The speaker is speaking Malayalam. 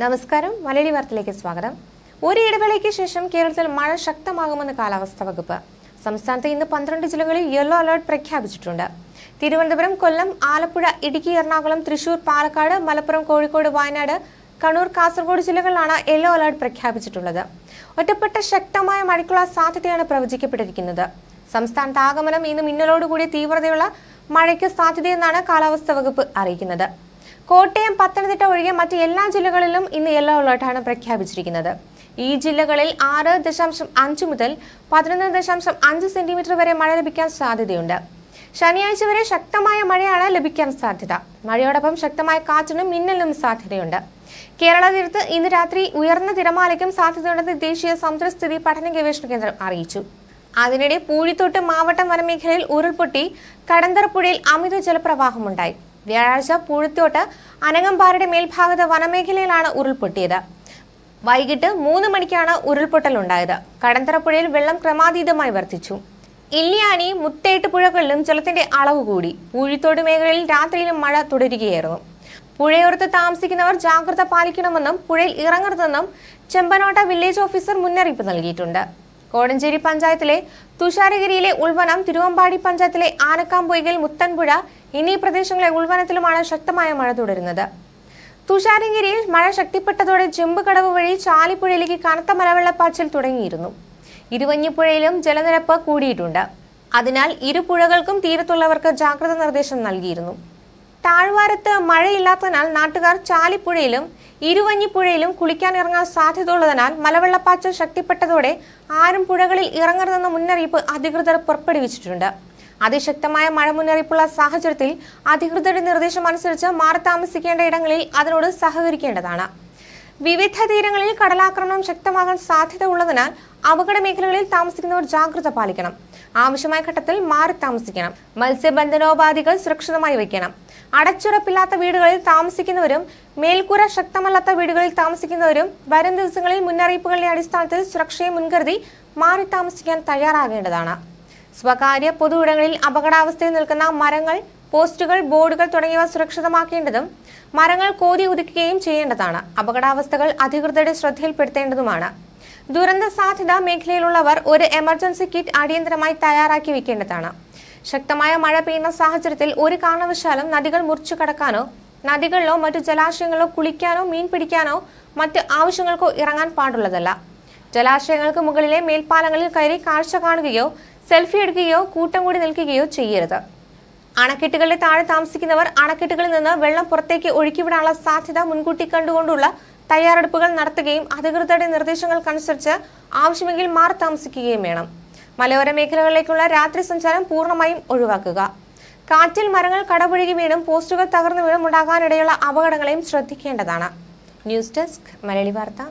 നമസ്കാരം. മലയാളി വാർത്തയിലേക്ക് സ്വാഗതം. ഒരു ഇടവേളയ്ക്ക് ശേഷം കേരളത്തിൽ മഴ ശക്തമാകുമെന്ന് കാലാവസ്ഥാ വകുപ്പ്. സംസ്ഥാനത്ത് ഇന്ന് പന്ത്രണ്ട് ജില്ലകളിൽ യെല്ലോ അലർട്ട് പ്രഖ്യാപിച്ചിട്ടുണ്ട്. തിരുവനന്തപുരം കൊല്ലം ആലപ്പുഴ ഇടുക്കി എറണാകുളം തൃശൂർ പാലക്കാട് മലപ്പുറം കോഴിക്കോട് വയനാട് കണ്ണൂർ കാസർഗോഡ് ജില്ലകളിലാണ് യെല്ലോ അലർട്ട് പ്രഖ്യാപിച്ചിട്ടുള്ളത്. ഒറ്റപ്പെട്ട ശക്തമായ മഴയ്ക്കുള്ള സാധ്യതയാണ് പ്രവചിക്കപ്പെട്ടിരിക്കുന്നത്. സംസ്ഥാനത്ത് ആഗമനം ഇന്ന് മിന്നലോടുകൂടിയ തീവ്രതയുള്ള മഴയ്ക്ക് സാധ്യതയെന്നാണ് കാലാവസ്ഥാ വകുപ്പ് അറിയിക്കുന്നത്. കോട്ടയം പത്തനംതിട്ട ഒഴികെ മറ്റ് എല്ലാ ജില്ലകളിലും ഇന്ന് യെല്ലോ അലർട്ടാണ് പ്രഖ്യാപിച്ചിരിക്കുന്നത്. ഈ ജില്ലകളിൽ ആറ് ദശാംശം അഞ്ച് മുതൽ പതിനൊന്ന് ദശാംശം അഞ്ച് സെന്റിമീറ്റർ വരെ മഴ ലഭിക്കാൻ സാധ്യതയുണ്ട്. ശനിയാഴ്ച വരെ ശക്തമായ മഴയാണ് ലഭിക്കാൻ സാധ്യത. മഴയോടൊപ്പം ശക്തമായ കാറ്റിനും മിന്നലിനും സാധ്യതയുണ്ട്. കേരള തീരത്ത് ഇന്ന് രാത്രി ഉയർന്ന തിരമാലയ്ക്കും സാധ്യതയുണ്ടെന്ന് ദേശീയ സമുദ്രസ്ഥിതി പഠന ഗവേഷണ കേന്ദ്രം അറിയിച്ചു. അതിനിടെ പൂഴിത്തോട്ട് മാവട്ടം വനമേഖലയിൽ ഉരുൾപൊട്ടി കടന്തറപ്പുഴയിൽ അമിത ജലപ്രവാഹമുണ്ടായി. വ്യാഴാഴ്ച പൂഴുത്തോട്ട് അനങ്ങമ്പാറയുടെ മേൽഭാഗത്ത് വനമേഖലയിലാണ് ഉരുൾപൊട്ടിയത്. വൈകിട്ട് മൂന്ന് മണിക്കാണ് ഉരുൾപൊട്ടലുണ്ടായത്. കടന്തറപ്പുഴയിൽ വെള്ളം ക്രമാതീതമായി വർദ്ധിച്ചു. ഇല്ലിയാനി മുത്തേട്ട് പുഴകളിലും ജലത്തിന്റെ അളവ് കൂടി. പൂഴിത്തോട് മേഖലയിൽ രാത്രിയിലും മഴ തുടരുകയായിരുന്നു. പുഴയോരത്ത് താമസിക്കുന്നവർ ജാഗ്രത പാലിക്കണമെന്നും പുഴയിൽ ഇറങ്ങരുതെന്നും ചെമ്പനോട്ട വില്ലേജ് ഓഫീസർ മുന്നറിയിപ്പ് നൽകിയിട്ടുണ്ട്. കോടഞ്ചേരി പഞ്ചായത്തിലെ തുഷാരഗിരിയിലെ ഉൾവനം തിരുവമ്പാടി പഞ്ചായത്തിലെ ആനക്കാമ്പൊയ്കൽ മുത്തൻപുഴ എന്നീ പ്രദേശങ്ങളെ ഉൾവനത്തിലുമാണ് ശക്തമായ മഴ തുടരുന്നത്. തുഷാരഗിരിയിൽ മഴ ശക്തിപ്പെട്ടതോടെ ചെമ്പുകടവ് വഴി ചാലിപ്പുഴയിലേക്ക് കനത്ത മലവെള്ളപ്പാച്ചിൽ തുടങ്ങിയിരുന്നു. ഇരുവഞ്ഞിപ്പുഴയിലും ജലനിരപ്പ് കൂടിയിട്ടുണ്ട്. അതിനാൽ ഇരുപുഴകൾക്കും തീരത്തുള്ളവർക്ക് ജാഗ്രത നിർദ്ദേശം നൽകിയിരുന്നു. താഴ്വാരത്ത് മഴയില്ലാത്തതിനാൽ നാട്ടുകാർ ചാലിപ്പുഴയിലും ഇരുവഞ്ഞിപ്പുഴയിലും കുളിക്കാൻ ഇറങ്ങാൻ സാധ്യതയുള്ളതിനാൽ മലവെള്ളപ്പാച്ചിൽ ശക്തിപ്പെട്ടതോടെ ആരും പുഴകളിൽ ഇറങ്ങരുതെന്ന മുന്നറിയിപ്പ് അധികൃതർ പുറപ്പെടുവിച്ചിട്ടുണ്ട്. അതിശക്തമായ മഴ മുന്നറിയിപ്പുള്ള സാഹചര്യത്തിൽ അധികൃതരുടെ നിർദ്ദേശം അനുസരിച്ച് മാറി താമസിക്കേണ്ട ഇടങ്ങളിൽ അതിനോട് സഹകരിക്കേണ്ടതാണ്. വിവിധ തീരങ്ങളിൽ കടലാക്രമണം ശക്തമാകാൻ സാധ്യത ഉള്ളതിനാൽ അപകട മേഖലകളിൽ താമസിക്കുന്നവർ ജാഗ്രത പാലിക്കണം. ആവശ്യമായ ഘട്ടത്തിൽ മാറി താമസിക്കണം. മത്സ്യബന്ധനോപാധികൾ സുരക്ഷിതമായി വയ്ക്കണം. അടച്ചുറപ്പില്ലാത്ത വീടുകളിൽ താമസിക്കുന്നവരും മേൽക്കൂര ശക്തമല്ലാത്ത വീടുകളിൽ താമസിക്കുന്നവരും വരും ദിവസങ്ങളിൽ മുന്നറിയിപ്പുകളുടെ അടിസ്ഥാനത്തിൽ സുരക്ഷയെ മുൻകരുതി മാറി താമസിക്കാൻ തയ്യാറാകേണ്ടതാണ്. സ്വകാര്യ പൊതു ഇടങ്ങളിൽ അപകടാവസ്ഥയിൽ നിൽക്കുന്ന മരങ്ങൾ പോസ്റ്റുകൾ ബോർഡുകൾ തുടങ്ങിയവ സുരക്ഷിതമാക്കേണ്ടതും മരങ്ങൾ കോരി ഉദിക്കുകയും ചെയ്യേണ്ടതാണ്. അപകടാവസ്ഥകൾ അധികൃതരുടെ ശ്രദ്ധയിൽപ്പെടുത്തേണ്ടതുമാണ്. ദുരന്ത സാധ്യത മേഖലയിലുള്ളവർ ഒരു എമർജൻസി കിറ്റ് അടിയന്തരമായി തയ്യാറാക്കി വെക്കേണ്ടതാണ്. ശക്തമായ മഴ പെയ്യുന്ന സാഹചര്യത്തിൽ ഒരു കാരണവശാലും നദികൾ മുറിച്ചു കടക്കാനോ നദികളിലോ മറ്റു ജലാശയങ്ങളിലോ കുളിക്കാനോ മീൻ പിടിക്കാനോ മറ്റ് ആവശ്യങ്ങൾക്കോ ഇറങ്ങാൻ പാടുള്ളതല്ല. ജലാശയങ്ങൾക്ക് മുകളിലെ മേൽപ്പാലങ്ങളിൽ കയറി കാഴ്ച കാണുകയോ സെൽഫി എടുക്കുകയോ കൂട്ടം കൂടി നിൽക്കുകയോ ചെയ്യരുത്. അണക്കെട്ടുകളുടെ താഴെ താമസിക്കുന്നവർ അണക്കെട്ടുകളിൽ നിന്ന് വെള്ളം പുറത്തേക്ക് ഒഴുക്കിവിടാനുള്ള സാധ്യത മുൻകൂട്ടി കണ്ടുകൊണ്ടുള്ള തയ്യാറെടുപ്പുകൾ നടത്തുകയും അധികൃതരുടെ നിർദ്ദേശങ്ങൾക്കനുസരിച്ച് ആവശ്യമെങ്കിൽ മാറി താമസിക്കുകയും വേണം. മലയോര മേഖലകളിലേക്കുള്ള രാത്രി സഞ്ചാരം പൂർണമായും ഒഴിവാക്കുക. കാറ്റിൽ മരങ്ങൾ കടപുഴകി വീണും പോസ്റ്റുകൾ തകർന്നു വീണും ഉണ്ടാകാനിടയുള്ള അപകടങ്ങളെയും ശ്രദ്ധിക്കേണ്ടതാണ്. ന്യൂസ് ഡെസ്ക് മലയാളി വാർത്ത.